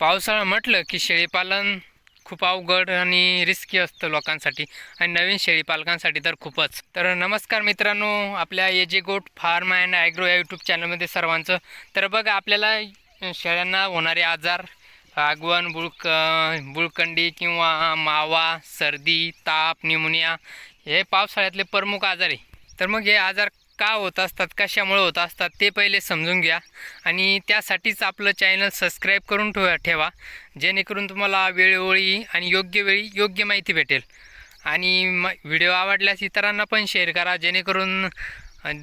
पावसाळा म्हटलं की शेळीपालन खूप अवघड आणि रिस्की असतं लोकांसाठी. आणि नवीन शेळीपालकांसाठी तर खूपच. तर नमस्कार मित्रांनो आपल्या AJ goat farm and agro या यूट्यूब चॅनलमध्ये सर्वांचं. तर बघा आपल्याला शेळ्यांना होणारे आजार आगवण बुळक बुळकंडी किंवा मावा सर्दी ताप न्यूमोनिया हे पावसाळ्यातले प्रमुख आजार आहे. तर मग हे आजार का होत असतात कशामुळे होत असतात ते पहिले समजून घ्या. आणि त्यासाठीच आपलं चॅनल सबस्क्राईब करून ठेवा ठेवा. जेणेकरून तुम्हाला वेळोवेळी आणि योग्य वेळी योग्य माहिती भेटेल. आणि म व्हिडिओ आवडल्यास इतरांना पण शेअर करा. जेणेकरून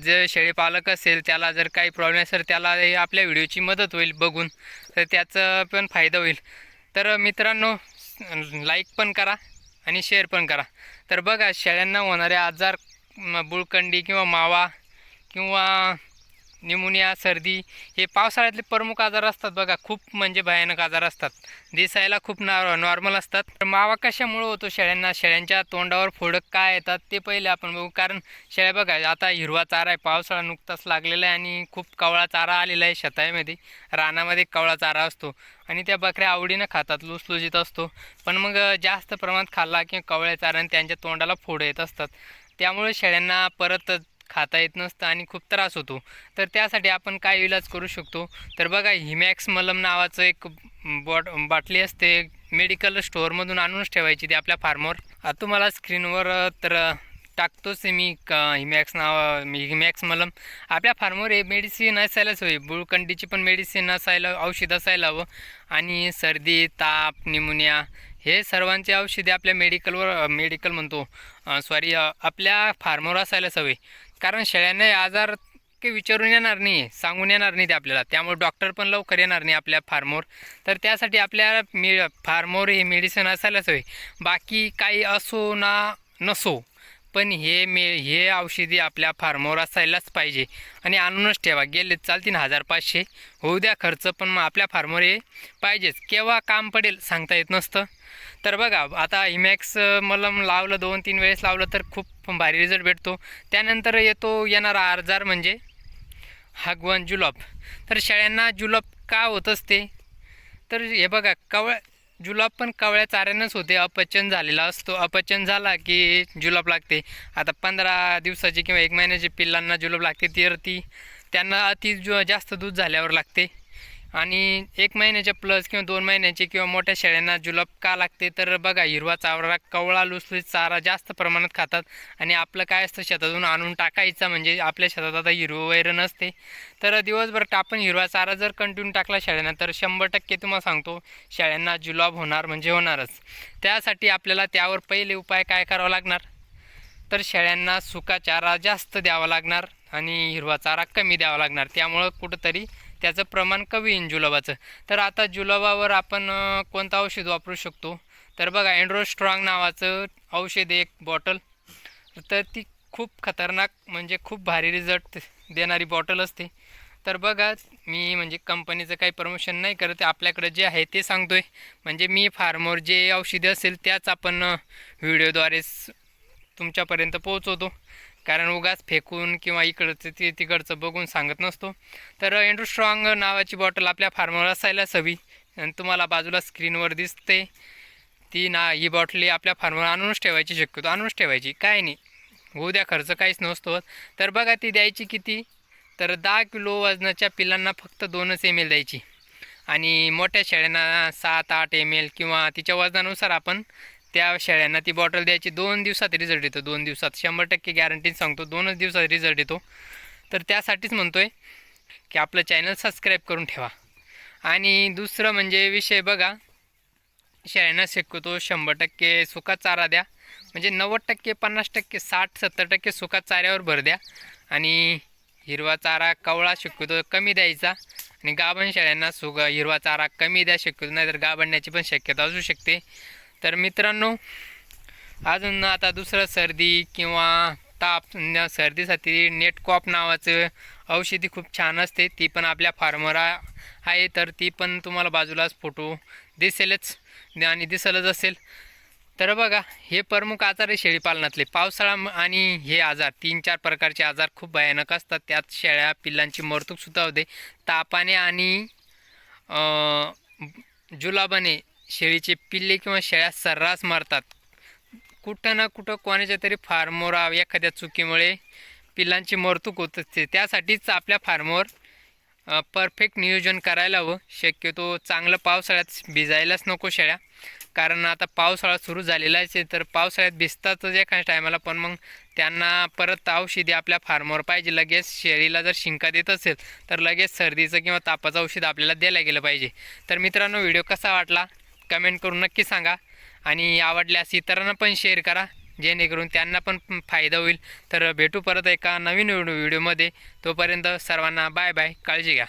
जे शेळीपालक असेल त्याला जर काही प्रॉब्लेम असेल त्याला हे आपल्या व्हिडिओची मदत होईल बघून. तर त्याचं पण फायदा होईल. तर मित्रांनो लाईक पण करा आणि शेअर पण करा. तर बघा शेळ्यांना होणारे आजार बुळकंडी किंवा मावा किंवा निमोनिया सर्दी हे पावसाळ्यातले प्रमुख आजार असतात बघा. खूप म्हणजे भयानक आजार असतात. दिसायला खूप नॉ नॉर्मल असतात. तर मावा कशामुळे होतो शेळ्यांना? शेळ्यांच्या तोंडावर फोडक काय येतात ते पहिले आपण बघू. कारण शेळ्या बघा आता हिरवा चारा आहे. पावसाळा नुकताच लागलेला आहे आणि खूप कवळा चारा आलेला आहे शेतामध्ये. रानामध्ये कवळा चारा असतो. आणि त्या बकऱ्या आवडीनं खातात लुसलुजीत असतो. पण मग जास्त प्रमाणात खाल्ला किंवा कवळ्या चाराने त्यांच्या तोंडाला फोडं येत असतात. त्यामुळे शेळ्यांना परत खाता येत नसतं आणि खूप त्रास होतो. तर त्यासाठी आपण काय इलाज करू शकतो? तर बघा हिमॅक्स मलम नावाचं एक बॉट बाटली असते. मेडिकल स्टोअरमधून आणूनच ठेवायची ती आपल्या फार्मवर. आता तुम्हाला स्क्रीनवर तर टाकतोच आहे मी क हिमॅक्स नाव मी हिमॅक्स मलम. आपल्या फार्मवर हे मेडिसिन असायलाच हवी. बुळकंडीची पण मेडिसिन असायला औषध असायला हवं. आणि सर्दी ताप निमोनिया हे सर्वांचे औषधे आपल्या मेडिकलवर मेडिकल म्हणतो सॉरी आपल्या फार्मवर असायलाच हवे. कारण शेळ्यांना आजार काही विचारून येणार नाही आहे सांगून येणार नाही ते आपल्याला. त्यामुळे डॉक्टर पण लवकर येणार नाही आपल्या फार्मोर तर त्यासाठी आपल्या मे फार्मोर हे मेडिसिन असायलाच हवे. बाकी काही असो ना नसो पण हे मे हे औषधी आपल्या फार्मवर असायलाच पाहिजे. आणि आणूनच ठेवा. गेले चालतील हजार पाचशे. होऊ द्या खर्च पण मग आपल्या फार्मवर हे पाहिजेच. केव्हा काम पडेल सांगता येत नसतं. तर बघा आता इमॅक्स मलम लावलं दोन तीन वेळेस लावलं तर खूप भारी रिझल्ट भेटतो. त्यानंतर येतो येणारा आजार म्हणजे हागवण जुलॉप तर शेळ्यांना जुलॉप का होत असते? तर हे बघा कवळ जुलाब पण कवळ्या चाऱ्यानंच होते. अपचन झालेला असतो. अपचन झाला की जुलाब लागते. आता पंधरा दिवसाची किंवा एक महिन्याची पिल्लांना जुलाब लागते. तर ती त्यांना अति जु जास्त दूध झाल्यावर लागते. आणि एक महिन्याच्या प्लस किंवा दोन महिन्याचे किंवा मोठ्या शेळ्यांना जुलाब का लागते? तर बघा हिरवा चावरा कवळा लुसलुसीत चारा जास्त प्रमाणात खातात आणि आपलं काय असतं शेतातून आणून टाकायचं म्हणजे आपल्या शेतात आता हिरवं वैर नसते. तर दिवसभर आपण हिरवा चारा जर कंटिन्यू टाकला शेळ्यांना तर शंभर टक्के तुम्हाला सांगतो शेळ्यांना जुलाब होणार म्हणजे होणारच. त्यासाठी आपल्याला त्यावर पहिले उपाय काय करावा लागणार? तर शेळ्यांना सुका चारा जास्त द्यावा लागणार आणि हिरवा चारा कमी द्यावा लागणार. त्यामुळं कुठंतरी त्याचं प्रमाण कमी येईन जुलाबाचं. तर आता जुलाबावर आपण कोणतं औषध वापरू शकतो? तर बघा अँड्रो स्ट्रॉंग नावाचं औषध आहे एक बॉटल. तर ती खूप खतरनाक म्हणजे खूप भारी रिझल्ट देणारी बॉटल असते. तर बघा मी म्हणजे कंपनीचं काही प्रमोशन नाही करत आपल्याकडे जे आहे ते सांगतोय. म्हणजे मी फार्मोर जे औषधे असेल त्याच आपण व्हिडिओद्वारे तुमच्यापर्यंत पोहोचवतो. कारण उगाच फेकून किंवा इकडचं ते तिकडचं बघून सांगत नसतो. तर एंड्रू स्ट्रॉंग नावाची बॉटल आपल्या फार्मवर असायलाच हवी आणि तुम्हाला बाजूला स्क्रीनवर दिसते. ती ना ही बॉटली आपल्या फार्मवर आणूनच ठेवायची शक्यतो आणूनच ठेवायची. काय नाही. होऊ द्या खर्च काहीच नसतो. तर बघा ती द्यायची किती? तर दहा किलो वजनाच्या पिलांना फक्त दोनच एम एल द्यायची. आणि मोठ्या शेळ्यांना सात आठ एम एल किंवा तिच्या वजनानुसार आपण त्या शेळ्यांना ती बॉटल द्यायची. दोन दिवसात रिझल्ट येतो. दोन दिवसात. शंभर टक्के गॅरंटी सांगतो. दोनच दिवसात रिझल्ट येतो. तर त्यासाठीच म्हणतो आहे की आपलं चॅनल सबस्क्राईब करून ठेवा. आणि दुसरं म्हणजे विषय बघा. शेळ्यांना शिकवतो शंभर टक्के सुका चारा द्या. म्हणजे नव्वद टक्के पन्नास टक्के साठ सत्तर टक्के सुका चाऱ्यावर भर द्या. आणि हिरवा चारा कवळा शक्यतो कमी द्यायचा. आणि गाभण शेळ्यांना सुग हिरवा चारा कमी द्या शक्यतो नाहीतर गाभण्याची पण शक्यता असू शकते. तर मित्रांनो अजून आता दुसरं सर्दी किंवा ताप न- सर्दीसाठी नेटकॉप नावाचं औषधी खूप छान असते ती पण आपल्या फार्मर आहे तर ती पण तुम्हाला बाजूलाच फोटो दिसेलच आणि दिसलच असेल. तर बघा हे प्रमुख आजार आहे शेळीपालनातले. पावसाळा आणि हे आजार तीन चार प्रकारचे आजार खूप भयानक असतात. त्यात शेळ्या पिल्लांची मरतूकसुद्धा होते. तापाने आणि जुलाबाने शेळीचे पिल्ले किंवा शेळ्या सर्रास मारतात. कुठं ना कुठं कोणाच्या तरी फार्मवर एखाद्या चुकीमुळे पिल्लांची मरतूक होत असते. त्यासाठीच आपल्या फार्मवर परफेक्ट नियोजन करायला हवं. शक्यतो चांगलं पावसाळ्यात भिजायलाच नको शेळ्या. कारण आता पावसाळा सुरू झालेलाच आहे तर पावसाळ्यात भिजतातच एखाद्या टायमाला. पण मग त्यांना परत औषधी आपल्या फार्मवर पाहिजे. लगेच शेळीला जर शिंका देत असेल तर लगेच सर्दीचं किंवा तापाचं औषध आपल्याला द्यायला गेलं पाहिजे. तर मित्रांनो व्हिडिओ कसा वाटला? कमेंट करून नक्की सांगा. आणि आवडल्यास इतरांना पण शेअर करा. जेणेकरून त्यांना पण फायदा होईल. तर भेटू परत एका नवीन व्हिडिओमध्ये. तोपर्यंत सर्वांना बाय बाय काळजी घ्या.